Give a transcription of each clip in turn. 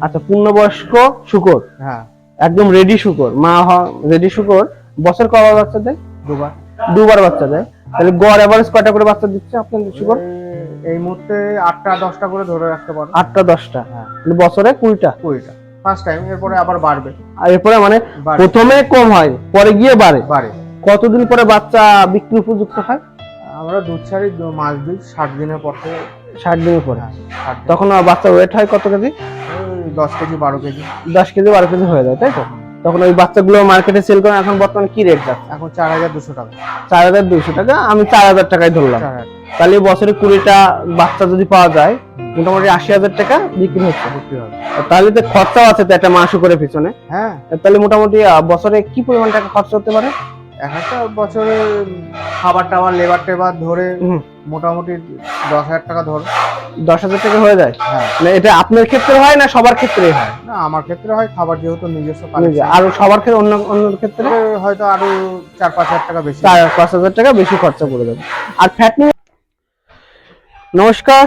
আচ্ছা পূর্ণবয়স্ক শুকর। হ্যাঁ। একদম রেডি শুকর। মা রেডি শুকর। বছর কবার বাচ্চা দেয়? দুবার। দুবার বাচ্চা দেয়। তাহলে গড় এভারেজ কয়টা করে বাচ্চা দিচ্ছে আপনাদের শুকর? এই- মুহূর্তে আটটা দশটা করে ধরে রাখতে পারো। আটটা দশটা। হ্যাঁ। বছরে কুড়িটা? কুড়িটা। ফার্স্ট টাইম এরপরে আবার বাড়বে। আর এরপরে মানে প্রথমে কম হয় পরে গিয়ে বাড়ে। বাড়ে। কতদিন পরে বাচ্চা বিক্রি উপযুক্ত হয়? আমরা দুধ ছাড়ি মাস দুই ষাট দিনের পর থেকে ষাট দিনের পরে হ্যাঁ, তখন বাচ্চা ওয়েট হয় কত কেজি? দশ কেজি বারো কেজি। দশ কেজি বারো কেজি হয়ে যায় তাই তো? তখন ওই বাচ্চাগুলো মার্কেটে সেল করেন এখন বর্তমানে কি রেট যাচ্ছে? এখন চার হাজার দুশো টাকা। চার হাজার দুইশো টাকা আমি চার হাজার টাকায় ধরলাম। তাহলে বছরে কুড়িটা বাচ্চা যদি পাওয়া যায় মোটামুটি আশি হাজার টাকা বিক্রি হচ্ছে। তাহলে তো খরচাও আছে তো একটা মাস করে পিছনে। হ্যাঁ। তাহলে মোটামুটি বছরে কি পরিমাণ টাকা খরচা হতে পারে? এক একটা বছরে খাবার টাবার লেবার টেবার ধরে। মোটামুটি দশ হাজার টাকা ধরো। দশ হাজার টাকা হয়ে যায়? হ্যাঁ। মানে এটা আপনার ক্ষেত্রে হয় না সবার ক্ষেত্রে হয়? না আমার ক্ষেত্রে হয় খাবার যেহেতু নিজস্ব আর সবার ক্ষেত্রে অন্য অন্য ক্ষেত্রে? হয়তো আরও চার পাঁচ হাজার টাকা বেশি। চার পাঁচ হাজার টাকা বেশি খরচা করে দেবে। আর ফ্যাট নমস্কার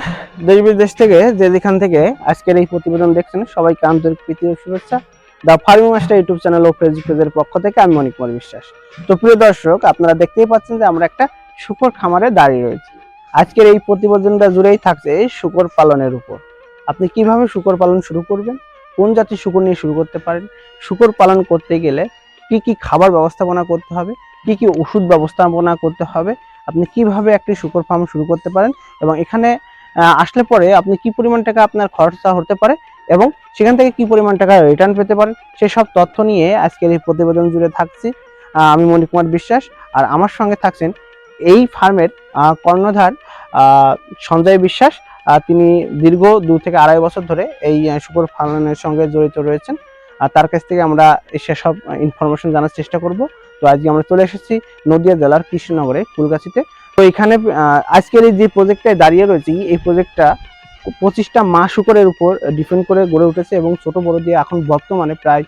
দেশ বিদেশ থেকে যে যেখান থেকে আজকের এই প্রতিবেদন দেখছেন সবাইকে আন্তরিক প্রীতি ও শুভেচ্ছা। The farming master YouTube channel O Facebook পেজের পক্ষ থেকে আমি মণিক কুমার বিশ্বাস। তো প্রিয় দর্শক, আপনারা দেখতেই পাচ্ছেন যে আমরা একটা শুকর খামারে দাঁড়িয়ে রয়েছি। আজকের এই প্রতিবেদনটা জুড়েই থাকছে শুকর পালনের উপর। আপনি কীভাবে শুকর পালন শুরু করবেন? কোন জাতির শুকর নিয়ে শুরু করতে পারেন? শুকর পালন করতে গেলে কি কি খাবার ব্যবস্থাপনা করতে হবে? কি কি ওষুধ ব্যবস্থাপনা করতে হবে? আপনি কীভাবে একটি শুকর ফার্ম শুরু করতে পারেন? এবং এখানে আসলে পরে আপনি কি পরিমাণ টাকা আপনার খরচা হতে পারে? এবং সেখান থেকে কি পরিমাণ টাকা রিটার্ন পেতে পারেন সেসব তথ্য নিয়ে আজকের এই প্রতিবেদন জুড়ে থাকছি। আমি মণি কুমার বিশ্বাস আর আমার সঙ্গে থাকছেন এই ফার্মের কর্ণধার সঞ্জয় বিশ্বাস। তিনি দীর্ঘ দু থেকে আড়াই বছর ধরে এই শুকর ফার্মের সঙ্গে জড়িত রয়েছেন। আর তার কাছ থেকে আমরা সেসব ইনফরমেশন জানার চেষ্টা করব। তো আজকে আমরা চলে এসেছি নদিয়া জেলার কৃষ্ণনগরে, ফুলগাছিতে। তো এখানে আজকের এই যে প্রজেক্টটায় দাঁড়িয়ে রয়েছে এই প্রজেক্টটা পঁচিশটা মা শুকরের উপর ডিপেন্ড করে গড়ে উঠেছে এবং ছোট বড় দিয়ে এখন বর্তমানে প্রায়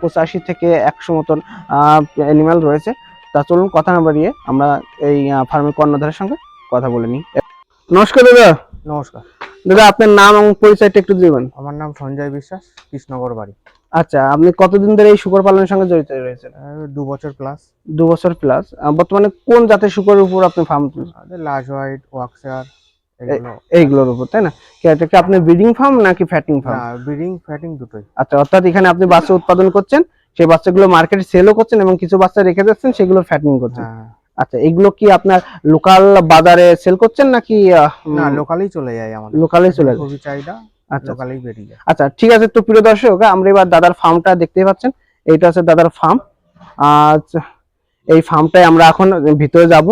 পঁচাশি থেকে একশো মতন অ্যানিমাল রয়েছে। তা চলুন কথা না বাড়িয়ে আমরা এই ফার্মের কর্ণধারের সঙ্গে কথা বলে নিই। নমস্কার দাদা। নমস্কার। দাদা আপনার নাম এবং পরিচয়টা একটু দিবেন। আমার নাম সঞ্জয় বিশ্বাস কৃষ্ণগর বাড়ি। আচ্ছা আপনি কতদিন ধরে এই শুকর পালনের সঙ্গে জড়িত রয়েছেন? দু বছর প্লাস দু বছর প্লাস বর্তমানে কোন জাতের শুকরের উপর আপনি ফার্ম লাশ হোয়াইট ওয়াক্সার এইগুলোর উপর তাই না? কি এটা কি আপনি ব্রিডিং ফার্ম নাকি ফ্যাটিং ফার্ম ব্রিডিং ফ্যাটিং দুটোই। আচ্ছা অর্থাৎ এখানে আপনি বাচ্চা উৎপাদন করছেন সেই বাচ্চাগুলো মার্কেটে সেলও করছেন এবং কিছু বাচ্চা রেখে যাচ্ছেন সেগুলো ফ্যাটিং করছেন। হ্যাঁ। আচ্ছা এগুলো কি আপনার লোকাল বাজারে সেল করছেন নাকি না লোকালেই চলে যায় আমাদের। লোকালে চলে যায়? খুবই চাহিদা আচ্ছা। লোকালেই বেরিয়ে যায়। আচ্ছা ঠিক আছে তো প্রিয় দর্শক আমরা এবার দাদার ফার্মটা দেখতে পাচ্ছেন। এইটা হচ্ছে দাদার ফার্ম আচ্ছা এই ফার্মটায় আমরা এখন ভিতরে যাব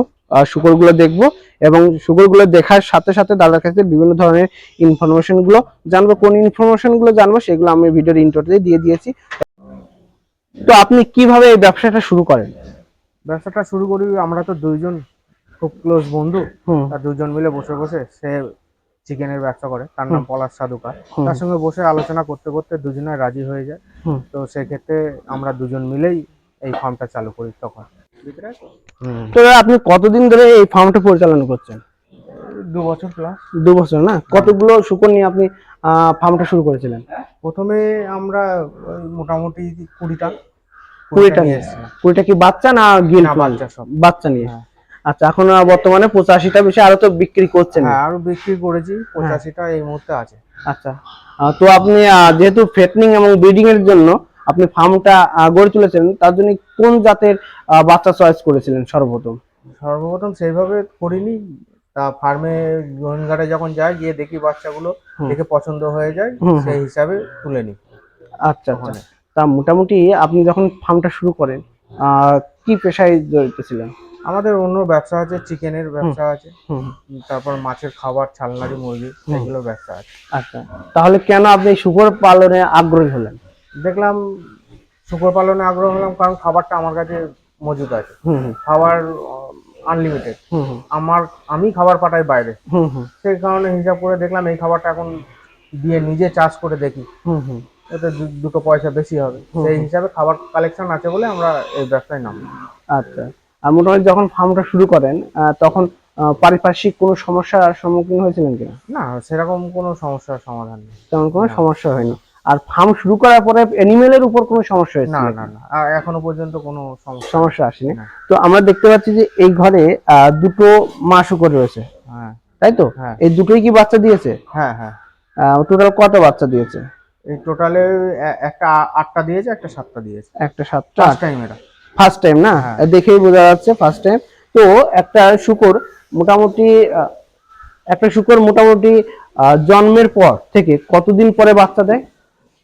শুকরগুলো দেখব। এবং শুকরগুলো দেখার সাথে সাথে দাদার কাছে বিভিন্ন ধরনের ইনফরমেশনগুলো জানব। কোন ইনফরমেশনগুলো জানব সেগুলো আমি ভিডিওর ইন্টারতে দিয়ে দিয়েছি। তো আপনি কীভাবে এই ব্যবসাটা শুরু করেন? ব্যবসাটা শুরু করি আমরা তো দুইজন খুব ক্লোজ বন্ধু। তার দুজন মিলে বসে বসে সে চিকেনের ব্যবসা করে। তার নাম পলাশ সাধুকার। তার সঙ্গে বসে আলোচনা করতে করতে দুজনে রাজি হয়ে যায়। তো সেক্ষেত্রে আমরা দুজন মিলেই এই ফার্মটা চালু করি তখন। তো আপনি কতদিন ধরে এই ফার্মটা পরিচালনা করছেন? দু বছর প্লাস দু বছর না? কতগুলো শুকর নিয়ে আপনি ফার্মটা শুরু করেছিলেন? প্রথমে আমরা মোটামুটি কুড়িটা। কুড়িটা নিয়ে ওইটা কি বাচ্চা না গিল বাচ্চা সব। বাচ্চা নিয়ে হ্যাঁ। আচ্ছা এখন বর্তমানে পঁচাশিটা বেশি আরও তো বিক্রি করছেন। হ্যাঁ আরও বিক্রি করেছি পঁচাশিটা এই মুহূর্তে আছে। আচ্ছা তো আপনি যেহেতু ফেটনিং এবং ব্রিডিং এর জন্য আপনি ফার্মটা গড়ে তুলেছেন তার জন্য কোন জাতের বাচ্চা চয়েস করেছিলেন সর্বপ্রথম? সর্বপ্রথম সেইভাবে করিনি। তা ফার্মে গোয়েনঘাটে যখন যাই গিয়ে দেখি বাচ্চাগুলো দেখে পছন্দ হয়ে যায় সেই হিসাবে তুলে নিই। আচ্ছা আচ্ছা। তা মোটামুটি আপনি যখন ফার্মটা শুরু করেন আহ, কি পেশায় জড়িত ছিলেন আমাদের অন্য ব্যবসা আছে চিকেনের ব্যবসা আছে তারপর মাছের খাবার ছালনারি মুরগি এগুলো ব্যবসা আছে। আচ্ছা। তাহলে কেন আপনি শুকর পালনে আগ্রহী হলেন? দেখলাম শুকর পালনে আগ্রহ হলাম কারণ খাবারটা আমার কাছে মজুদ আছে। খাবার আনলিমিটেড আমার আমি খাবার পাঠাই বাইরে। সেই কারণে হিসাব করে দেখলাম এই খাবারটা এখন দিয়ে নিজে চাষ করে দেখি। এতে দুটো পয়সা বেশি হবে। সেই হিসাবে খাবার কালেকশন আছে বলে আমরা এই ব্যবসায় নাম। আচ্ছা। আর মোটামুটি যখন ফার্মটা শুরু করেন তখন পারিপার্শ্বিক কোনো সমস্যার সম্মুখীন হয়েছিলেন কিনা? না সেরকম কোনো সমস্যার সমাধান নেই। তেমন কোনো সমস্যা হয়নি। আর ফার্ম শুরু করার পরে অ্যানিমেলের উপর কোনো সমস্যা হয়েছে না না না। এখনও পর্যন্ত কোনো সমস্যা আসেনি। তো আমরা দেখতে পাচ্ছি যে এই ঘরে দুটো মা শুকর রয়েছে। হ্যাঁ। তাই তো? হ্যাঁ। এই দুটোই কি বাচ্চা দিয়েছে? হ্যাঁ হ্যাঁ। টোটাল কত বাচ্চা দিয়েছে? এই টোটালে একটা আটটা দিয়েছে একটা সাতটা দিয়েছে। একটা সাতটা ফার্স্ট টাইম এটা। ফার্স্ট টাইম না? হ্যাঁ। দেখেই বোঝা যাচ্ছে ফার্স্ট টাইম তো একটা শুকর মোটামুটি একটা শুকর মোটামুটি আহ, জন্মের পর থেকে কতদিন পরে বাচ্চা দেয়?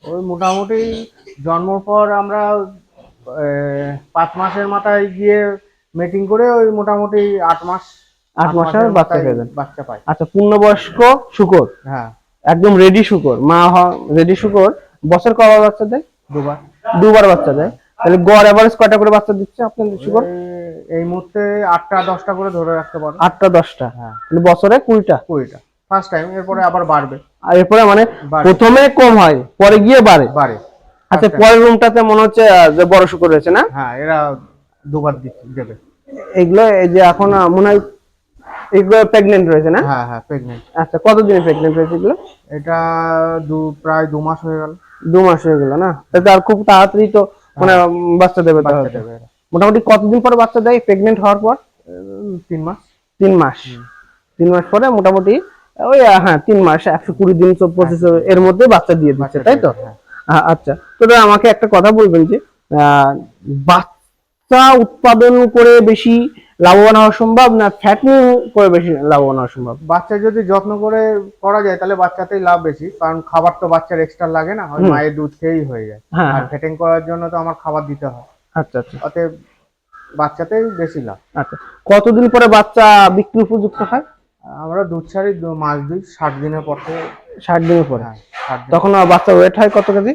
ওই মোটামুটি জন্মর পর আমরা পাঁচ মাসের মাথায় গিয়ে মিটিং করে ওই মোটামুটি আট মাস আট মাসের বাচ্চা পেয়ে যান। বাচ্চা পায় আচ্ছা পূর্ণবয়স্ক শুকর? হ্যাঁ। একদম রেডি শুকর? মা রেডি শুকর? বছর কবার বাচ্চা দেয়? দুবার। দুবার বাচ্চা দেয়। তাহলে গড় এভারেজ কয়টা করে বাচ্চা দিচ্ছে আপনাদের শুকর? এই- মুহূর্তে আটটা দশটা করে ধরে রাখতে পারো। আটটা দশটা। হ্যাঁ। তাহলে বছরে কুড়িটা? কুড়িটা। ফার্স্ট টাইম এরপরে আবার বাড়বে। আর এরপরে মানে প্রথমে কম হয় পরে গিয়ে বাড়ে। বাড়ে। আচ্ছা পরের রুমটাতে মনে হচ্ছে যে বড় শুকর রয়েছে না? হ্যাঁ এরা দুবার দেবে। এগুলো এই যে এখন মনে হয় এগুলো প্রেগনেন্ট রয়েছে না? হ্যাঁ হ্যাঁ প্রেগনেন্ট আচ্ছা কতদিনে প্রেগনেন্ট রয়েছে এগুলো? এটা দু প্রায় দু মাস হয়ে গেল। দু মাস হয়ে গেল না? তাহলে আর খুব তাড়াতাড়ি তো মানে বাচ্চা দেবে তাহলে। মোটামুটি কতদিন পরে বাচ্চা দেয়? প্রেগনেন্ট হওয়ার পর? তিন মাস। তিন মাস। তিন মাস পরে মোটামুটি ওই হ্যাঁ তিন মাস একশো কুড়ি দিন পঁচিশ এর মধ্যে বাচ্চা দিয়ে দিচ্ছে তাই তো? হ্যাঁ। আচ্ছা। তো আমাকে একটা কথা বলবেন যে বাচ্চা উৎপাদন করে বেশি লাভবান হওয়া সম্ভব না ফ্যাটনিং করে বেশি লাভবান হওয়া সম্ভব? বাচ্চা যদি যত্ন করে করা যায় তাহলে বাচ্চাতেই লাভ বেশি। কারণ খাবার তো বাচ্চার এক্সট্রা লাগে না ওই মায়ের দুধ খেয়েই হয়ে যায়। হ্যাঁ আর ফ্যাটিং করার জন্য তো আমার খাবার দিতে হয়। আচ্ছা আচ্ছা। অতএব বাচ্চাতেই বেশি লাভ। আচ্ছা। কতদিন পরে বাচ্চা বিক্রি উপযুক্ত হয়? আমরা দুধ ছাড়ি মাস দুই ষাট দিনের পর থেকে। ষাট দিনের পরে? হ্যাঁ তখন বাচ্চা ওয়েট হয় কত কেজি?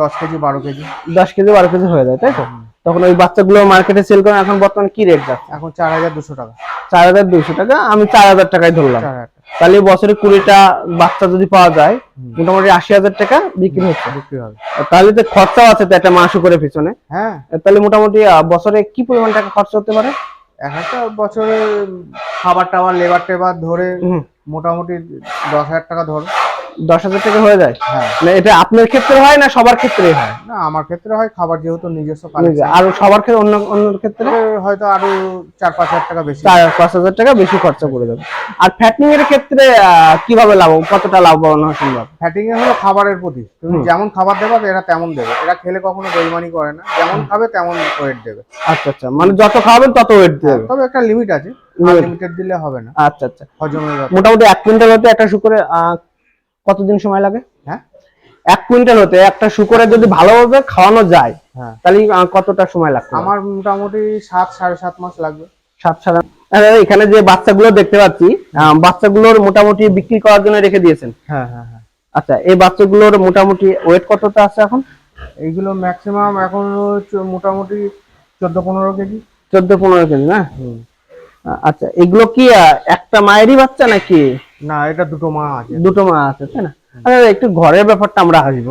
দশ কেজি বারো কেজি। দশ কেজি বারো কেজি হয়ে যায় তাই তো? তখন ওই বাচ্চাগুলো মার্কেটে সেল করেন এখন বর্তমানে কি রেট যাচ্ছে? এখন চার হাজার দুশো টাকা। চার হাজার দুইশো টাকা আমি চার হাজার টাকায় ধরলাম। তাহলে বছরে কুড়িটা বাচ্চা যদি পাওয়া যায় মোটামুটি আশি হাজার টাকা বিক্রি হচ্ছে। বিক্রি হবে। তাহলে তো খরচাও আছে তো একটা মাসও করে পিছনে। হ্যাঁ। তাহলে মোটামুটি বছরে কি পরিমাণ টাকা খরচ হতে পারে? এক একটা বছরে খাবার টাবার লেবার টেবার ধরে মোটামুটি দশ হাজার টাকা ধরো। দশ হাজার টাকা হয়ে যায়? হ্যাঁ। না এটা আপনার ক্ষেত্রে হয় না সবার ক্ষেত্রে হয়? না আমার ক্ষেত্রে হয় খাবার যেহেতু নিজস্ব আর সবার ক্ষেত্রে অন্য অন্য ক্ষেত্রে? হয়তো আরও চার পাঁচ হাজার টাকা বেশি। চার পাঁচ হাজার টাকা বেশি খরচা পড়ে যাবে আর ফ্যাটনিং এর ক্ষেত্রে কীভাবে লাভ কতটা লাভবান হওয়া সম্ভব? ফ্যাটিং এ হলো খাবারের প্রতি। তুমি যেমন খাবার দেবা এরা তেমন দেবে। এরা খেলে কখনো বেইমানি করে না। যেমন খাবে তেমন ওয়েট দেবে। আচ্ছা আচ্ছা। মানে যত খাবেন তত ওয়েট দেবে। তবে একটা লিমিট আছে। লিমিটেড দিলে হবে না। আচ্ছা আচ্ছা। হজমের মোটামুটি এক কুইন্টাল হতে একটা শুকরে কতদিন সময় লাগে? হ্যাঁ? এক কুইন্টাল হতে একটা শুকরে যদি ভালোভাবে খাওয়ানো যায় হ্যাঁ। তাহলে কতটা সময় লাগবে আমার মোটামুটি সাত সাড়ে সাত মাস লাগবে। সাত আহ, এখানে যে বাচ্চাগুলো দেখতে পাচ্ছি বাচ্চাগুলোর মোটামুটি বিক্রি করার জন্য রেখে দিয়েছেন। হ্যাঁ হ্যাঁ হ্যাঁ। আচ্ছা এই বাচ্চাগুলোর মোটামুটি ওয়েট কতটা আছে এখন? এইগুলো ম্যাক্সিমাম এখন মোটামুটি চোদ্দ পনেরো কেজি। চোদ্দ পনেরো কেজি না? আচ্ছা এগুলো কি একটা মায়েরই বাচ্চা নাকি? না এটা দুটো মা আছে। দুটো মা আছে তাই না? আচ্ছা একটু ঘরের ব্যাপারটা আমরা আসব।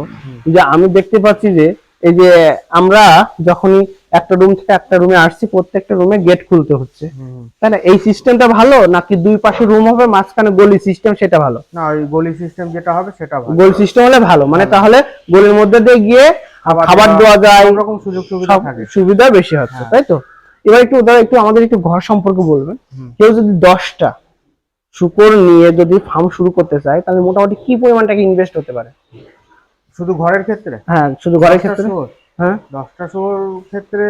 যে আমি দেখতে পাচ্ছি যে এই যে আমরা যখনই একটা রুম থেকে একটা রুমে আসছি প্রত্যেকটা রুমে গেট খুলতে হচ্ছে। তাই না? এই সিস্টেমটা ভালো নাকি দুই পাশে রুম হবে মাঝখানে গলি সিস্টেম সেটা ভালো? না ওই গলি সিস্টেম যেটা হবে সেটা ভালো। গোল সিস্টেম হলে ভালো। মানে তাহলে গলির মধ্যে দিয়ে গিয়ে খাবার দেওয়া যায়। রকম সুযোগ সুবিধা থাকে। সুবিধা বেশি হচ্ছে হ্যাঁ। তাই তো? এবার একটু ধরো একটু আমাদের একটু ঘর সম্পর্কে বলবেন। কেউ যদি দশটা শুকর নিয়ে যদি ফার্ম শুরু করতে চায় তাহলে মোটামুটি কি পরিমাণ টাকা ইনভেস্ট হতে পারে? শুধু ঘরের ক্ষেত্রে? হ্যাঁ শুধু ঘরের ক্ষেত্রে। হ্যাঁ। দশটা শুয়োর ক্ষেত্রে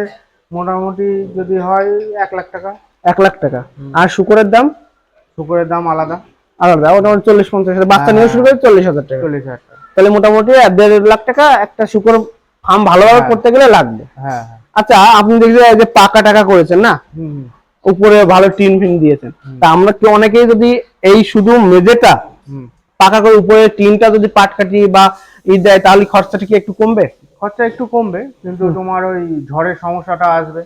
মোটামুটি যদি হয় এক লাখ টাকা। এক লাখ টাকা। আর শুকরের দাম? শুকরের দাম আলাদা। আলাদা ওটা চল্লিশ পঞ্চাশ হাজার। বাচ্চা নিয়ে শুরু করে চল্লিশ হাজার টাকা। চল্লিশ হাজার টাকা। তাহলে মোটামুটি দেড় লাখ টাকা একটা শুকর ফার্ম ভালোভাবে হ্যাঁ। করতে গেলে লাগবে। হ্যাঁ হ্যাঁ। আচ্ছা আপনি দেখছি যে পাকা টাকা করেছেন না? হুম, উপরে ভালো টিন ফিন দিয়েছেন। তা আমরা কি অনেকেই যদি এই শুধু মেঝেটা পাকা করে উপরে টিনটা যদি পাট কাটি বা ই দেয় তাহলে খরচাটা কি একটু কমবে? খরচা একটু কমবে কিন্তু তোমার ওই ঝড়ের সমস্যাটা আসবে।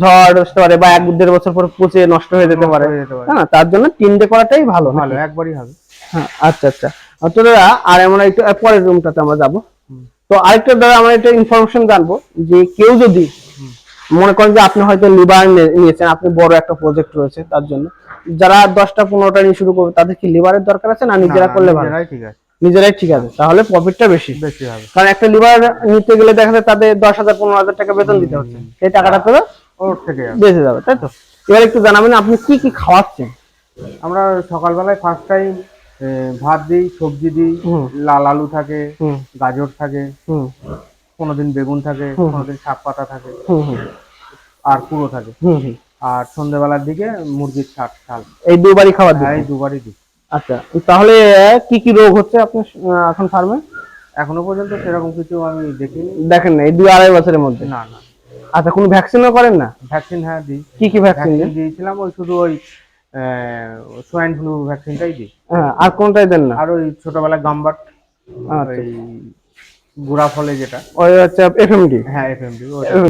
ঝড় আসতে পারে বা এক দেড় বছর পর পচে নষ্ট হয়ে যেতে পারে। হয়ে তার জন্য টিন দিয়ে করাটাই ভালো ভালো একবারই হবে। হ্যাঁ আচ্ছা আচ্ছা। আর তো আর আমরা একটু পরের রুমটাতে আমরা যাব। তো আরেকটা দ্বারা আমরা একটা ইনফরমেশন জানব যে কেউ যদি মনে করেন যে আপনি হয়তো লিভার নিয়েছেন আপনি বড় একটা প্রজেক্ট রয়েছে তার জন্য। যারা দশটা পনেরোটা নিয়ে শুরু করবে তাদের কি লিভারের দরকার আছে না নিজেরা করলে ভালো? নিজেরাই ঠিক আছে। নিজেরাই ঠিক আছে তাহলে প্রফিটটা বেশি। বেশি হবে। কারণ একটা লিভার নিতে গেলে দেখা যায় তাদের দশ হাজার পনেরো হাজার টাকা বেতন দিতে হচ্ছে। সেই টাকাটা তো ওর থেকে বেঁচে যাবে তাই তো? এবার একটু জানাবেন আপনি কি কি খাওয়াচ্ছেন? আমরা সকালবেলায় ফার্স্ট টাইম ভাত দিই সবজি দিই লাল আলু থাকে গাজর থাকে হুম। কোনোদিন বেগুন থাকে কোনোদিন শাক পাতা থাকে আর কুড়ো থাকে। আর সন্ধ্যেবেলার দিকে মুরগির ছাট চাল এই দুবারই খাবার হ্যাঁ এই দুবারই দিই। আচ্ছা তাহলে কি কি রোগ হচ্ছে আপনার এখন ফার্মে? এখনও পর্যন্ত সেরকম কিছু আমি দেখিনি। দেখেন না এই দুই আড়াই বছরের মধ্যে? না না। আচ্ছা কোনো ভ্যাকসিনও করেন না? ভ্যাকসিন হ্যাঁ দিই। কি কি ভ্যাকসিন দিয়েছিলাম ওই শুধু ওই সোয়াইন ফ্লু ভ্যাকসিনটাই দিই। হ্যাঁ আর কোনটাই দেন না? আর ওই ছোটবেলায় গাম্বাট আর ওই গুড়া ফলে যেটা। ওই হচ্ছে এফএমডি হ্যাঁ এফএমডি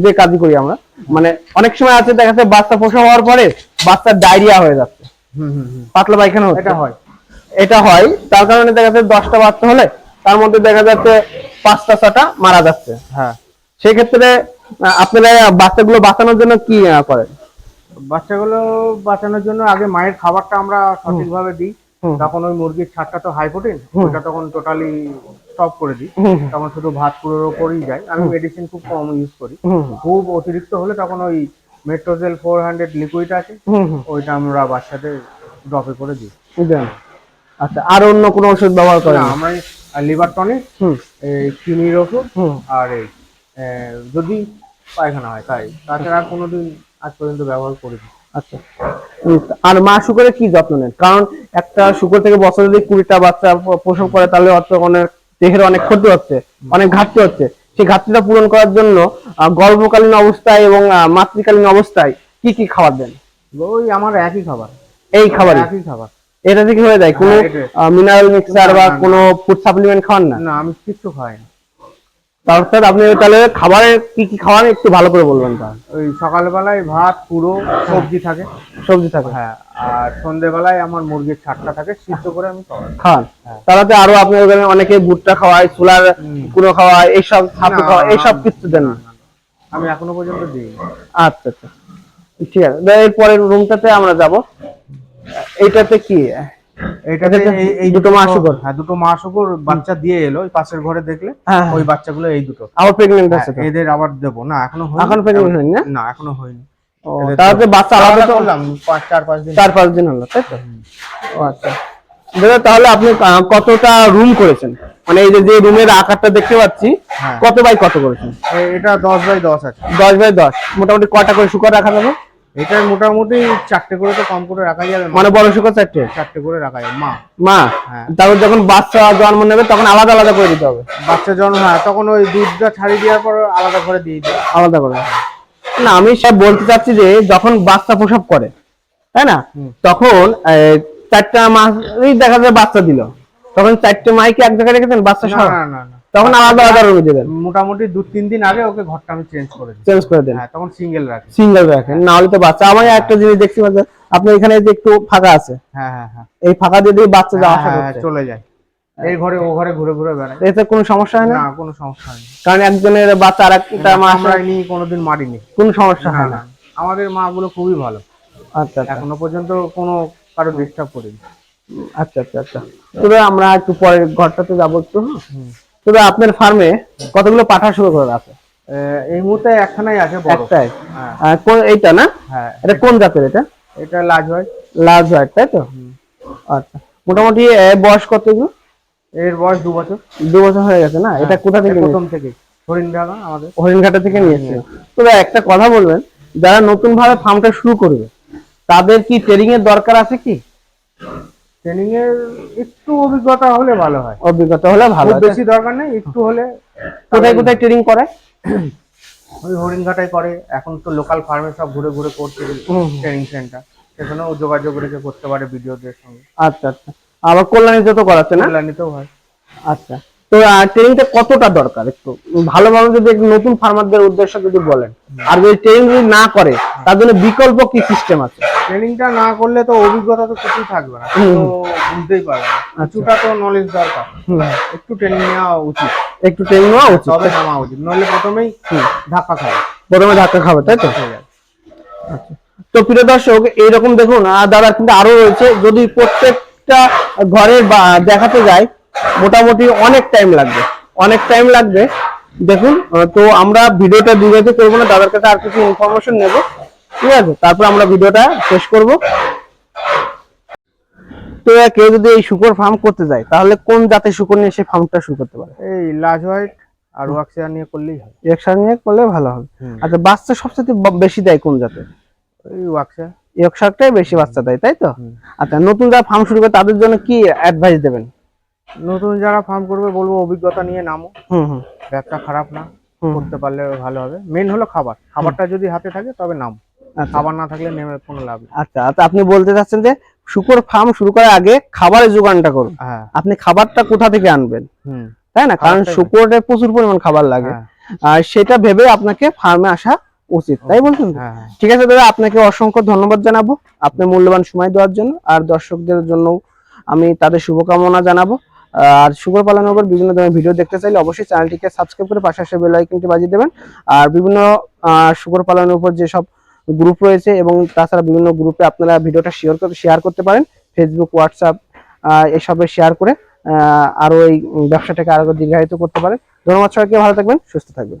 যে কাজই করি আমরা। মানে অনেক সময় আছে দেখা যাচ্ছে বাচ্চা প্রসব হওয়ার পরে বাচ্চার ডায়রিয়া হয়ে যাচ্ছে। পাতলা পায়খানা হচ্ছে। এটা হয়। এটা হয় তার কারণে দেখা যাচ্ছে দশটা বাচ্চা হলে তার মধ্যে দেখা যাচ্ছে পাঁচটা ছটা মারা যাচ্ছে। হ্যাঁ। সেই ক্ষেত্রে আপনারা বাচ্চাগুলো বাঁচানোর জন্য কি করেন? বাচ্চাগুলো বাঁচানোর জন্য আগে মায়ের খাবারটা আমরা সঠিকভাবে দিই। তখন ওই মুরগির ছাড়টা তো হাই প্রোটিন ওটা তখন টোটালি স্টপ করে দিই। তখন শুধু ভাত পুরোর ওপরই যায়। আমি মেডিসিন খুব কম ইউজ করি। খুব অতিরিক্ত হলে তখন ওই মেট্রোজেল ফোর হান্ড্রেড লিকুইড আছে ওইটা আমরা বাচ্চাদের ড্রপে করে দিই? আচ্ছা আর অন্য কোনো ওষুধ ব্যবহার না না? আমরা লিভার টনিক এই চিনির ওষুধ আর যদি পায়খানা হয় তাই। তাছাড়া আর কোনোদিন আজ পর্যন্ত ব্যবহার করে করিনি। আচ্ছা। আর মা শুকরের কি যত্ন নেন? কারণ একটা শুকর থেকে বছরে যদি কুড়িটা বাচ্চা প- প্রসব করে তাহলে অত অনেক দেহের অনেক ক্ষতি হচ্ছে অনেক ঘাটতি হচ্ছে। সেই ঘাটতিটা পূরণ করার জন্য গর্ভকালীন অবস্থায় এবং মাতৃকালীন অবস্থায় কি কি খাবার দেন? ওই আমার একই খাবার। এই খাবার একই খাবার। এটা থেকে হয়ে যায়? কোনো হ্যাঁ, মিনারেল মিক্সার বা। কোনো ফুড সাপ্লিমেন্ট খাওয়ান না? না আমি কিছু খাই না। তারপর আপনি তাহলে খাবারে কি কি খাওয়ান একটু ভালো করে বলবেন তাহলে। ওই সকালবেলায় ভাত পুরো সবজি থাকে। সবজি থাকে। হ্যাঁ আর সন্ধ্যেবেলায় আমার মুরগির ছাটটা থাকে সিদ্ধ করে আমি খাওয়াই। খান। হ্যাঁ। তাহলে আরও আপনার ওখানে অনেকে ভুট্টা খাওয়ায় ছোলার কুড়ো খাওয়ায় এইসব ছাতু খাওয়ায় এইসব কিছু দেন। আমি এখনও পর্যন্ত দিই আচ্ছা আচ্ছা। ঠিক আছে। এরপরের রুমটাতে আমরা যাব। এইটাতে কি? এটাতে এই- দুটো মা? হ্যাঁ দুটো মা বাচ্চা দিয়ে এলো ওই পাশের ঘরে দেখলে হ্যাঁ, ওই বাচ্চাগুলো এই দুটো। আবার প্রেগনেন্ট আছে হ্যাঁ, এদের আবার দেবো। না এখনও হয়নি। এখন pregnant হয়নি না? না এখনও হয়নি। তাহলে বাচ্চা আলাদা করলাম চার পাঁচ দিন। চার পাঁচ দিন হলো তাই তো? ও আচ্ছা। দাদা তাহলে আপনি কতটা রুম করেছেন? মানে এই যে যে রুমের আকারটা দেখতে পাচ্ছি হ্যাঁ। কত বাই কত করেছেন? এটা দশ বাই দশ আছে। দশ বাই দশ। মোটামুটি কটা করে শুকর রাখা যাবে? এটা মোটামুটি চারটে করে তো কম করে রাখা যাবে মানে বড় চারটে? চারটে করে রাখা যাবে মা। মা? হ্যাঁ। তারপর যখন বাচ্চা জন্ম নেবে তখন আলাদা আলাদা করে দিতে হবে। বাচ্চা জন্ম হয় তখন ওই দুধটা ছাড়িয়ে দেওয়ার পর আলাদা করে দিয়ে দিই আলাদা করে। না আমি সব বলতে চাচ্ছি যে যখন বাচ্চা প্রসব করে তাই না? তখন আহ, চারটা মাস দেখা যায় বাচ্চা দিল। তখন চারটে মাইকে এক জায়গায় রেখেছেন বাচ্চা না না না। তখন আলাদা আলাদা রুমে দিলেন মোটামুটি দু তিন দিন আগে ওকে ঘরটা আমি চেঞ্জ করে দিই। চেঞ্জ করে দেন। হ্যাঁ তখন সিঙ্গেল রাখি। সিঙ্গেল রাখেন না হলে তো বাচ্চা। আমি একটা জিনিস দেখছি বলতে আপনার এখানে যে একটু ফাঁকা আছে হ্যাঁ হ্যাঁ হ্যাঁ। এই ফাঁকা দিয়ে দিয়ে বাচ্চা যাওয়া আসা হ্যাঁ, হ্যাঁ, চলে যায়। এই ঘরে ও ঘরে ঘুরে ঘুরে বেড়ায়। এতে কোনো সমস্যা হয় না? না কোনো সমস্যা হয়নি। কারণ একজনের বাচ্চা আর একটা মা আমরা নিয়ে কোনোদিন মারিনি। কোনো সমস্যা হয় না। না। আমাদের মা গুলো খুবই ভালো। আচ্ছা আচ্ছা। এখনও পর্যন্ত কোনো কারও ডিস্টার্ব করিনি। আচ্ছা আচ্ছা আচ্ছা। তবে আমরা একটু পরে ঘরটাতে যাব একটু হ্যাঁ? তবে আপনার ফার্মে কতগুলো পাঠা শুরু করে আছে? এই মুহূর্তে একখানাই আছে বড়। একটাই? হ্যাঁ। কোন এইটা না? হ্যাঁ। এটা কোন জাতের এটা? এটা লাজ হয়। লার্জ হোয়াইট তাই তো? আচ্ছা। মোটামুটি বয়স কত এগুলো? এর বয়স দু বছর। দু বছর হয়ে গেছে না? এটা কোথা থেকে হ্যাঁ, প্রথম থেকে। হরিণঢাকা আমাদের। হরিণঘাটা থেকে নিয়েছে তবে একটা কথা বলবেন যারা নতুন ভাবে ফার্মটা শুরু করবে তাদের কি ট্রেনিং এর দরকার আছে কি? ট্রেনিং এর একটু অভিজ্ঞতা হলে ভালো হয়। অভিজ্ঞতা হলে ভালো। বেশি দরকার নেই একটু হলে কোথায় কোথায় ট্রেনিং করে? ওই হরিণঘাটায় করে এখন তো লোকাল ফার্মে সব ঘুরে ঘুরে করছে ট্রেনিং সেন্টার সেখানেও যোগাযোগ রেখে করতে পারে ভিডিওদের সঙ্গে। আচ্ছা আচ্ছা। আবার কল্যাণীতে তো করাচ্ছে না? কল্যাণীতেও হয়। আচ্ছা। তো ট্রেনিংটা কতটা দরকার? একটু ভালোভাবে যদি নতুন ফার্মারদের উদ্দেশ্যে যদি বলেন। আর যদি ট্রেনিং যদি না করে তার জন্য বিকল্প কি সিস্টেম আছে? ট্রেনিংটা না করলে তো অভিজ্ঞতা তো কিছুই থাকবে না। তো বুঝতেই পারবে না। কিছুটা তো নলেজ দরকার। একটু ট্রেনিং নেওয়া উচিত। একটু ট্রেনিং নেওয়া উচিত। তবে নামা উচিত। নইলে প্রথমেই ধাক্কা খাবে। প্রথমে ধাক্কা খাবে তাই তো? যাবে। তো প্রিয় দর্শক এইরকম দেখুন আর দাদা কিন্তু আরও রয়েছে। যদি প্রত্যেকটা ঘরের বা- দেখাতে যায় মোটামুটি অনেক টাইম লাগবে। অনেক টাইম লাগবে। দেখুন তো আমরা ভিডিওটা দীর্ঘায়িত করব না দাদার কাছে আর কিছু ইনফরমেশন নেব। ঠিক আছে? তারপর আমরা ভিডিওটা শেষ করব। তো কেউ যদি এই শুকর ফার্ম করতে যায় তাহলে কোন জাতের শুকর নিয়ে সে ফার্মটা শুরু করতে পারে? এই লাজ হোয়াইট আর ওয়াক্সিয়া নিয়ে করলেই হয়। একসাথে নিয়ে করলে ভালো হবে। আচ্ছা বাচ্চা সবচেয়ে বেশি দেয় কোন জাতের ওই ওয়াক্সিয়া একসাথটাই বেশি বাচ্চা দেয় তাই তো? আচ্ছা নতুন যারা ফার্ম শুরু করে তাদের জন্য কি অ্যাডভাইস দেবেন? নতুন যারা ফার্ম করবে বলব অভিজ্ঞতা নিয়ে নামো। ব্যবসা খারাপ না করতে পারলে ভালো হবে। মেন হলো খাবার। খাবারটা যদি হাতে থাকে তবে নাম। আচ্ছা। খাবার না থাকলে নেমে কোনো লাভ নেই। আচ্ছা আচ্ছা আপনি বলতে চাচ্ছেন যে শুকর ফার্ম শুরু করার আগে খাবারের যোগানটা করুন। হ্যাঁ। আপনি খাবারটা কোথা থেকে আনবেন? তাই না? কারণ শুকরের প্রচুর পরিমাণ খাবার লাগে। হ্যাঁ। আর সেটা ভেবে আপনাকে ফার্মে আসা উচিত তাই বলছেন হ্যাঁ। ঠিক আছে দাদা আপনাকে অসংখ্য ধন্যবাদ জানাব। আপনার মূল্যবান সময় দেওয়ার জন্য। আর দর্শকদের জন্য আমি তাদের শুভকামনা জানাব। আর শুকর পালনের উপর বিভিন্ন ধরনের ভিডিও দেখতে চাইলে অবশ্যই চ্যানেলটিকে সাবস্ক্রাইব করে পাশে আসে বেল আইকনটি বাজিয়ে দেবেন। আর বিভিন্ন শুকর পালনের উপর যেসব গ্রুপ রয়েছে এবং তাছাড়া বিভিন্ন গ্রুপে আপনারা ভিডিওটা শেয়ার শেয়ার করতে পারেন। ফেসবুক হোয়াটসঅ্যাপ এসবে শেয়ার করে আহ, আরও এই ব্যবসাটাকে আরও দীর্ঘায়িত করতে পারেন। ধন্যবাদ সবাইকে ভালো থাকবেন সুস্থ থাকবেন।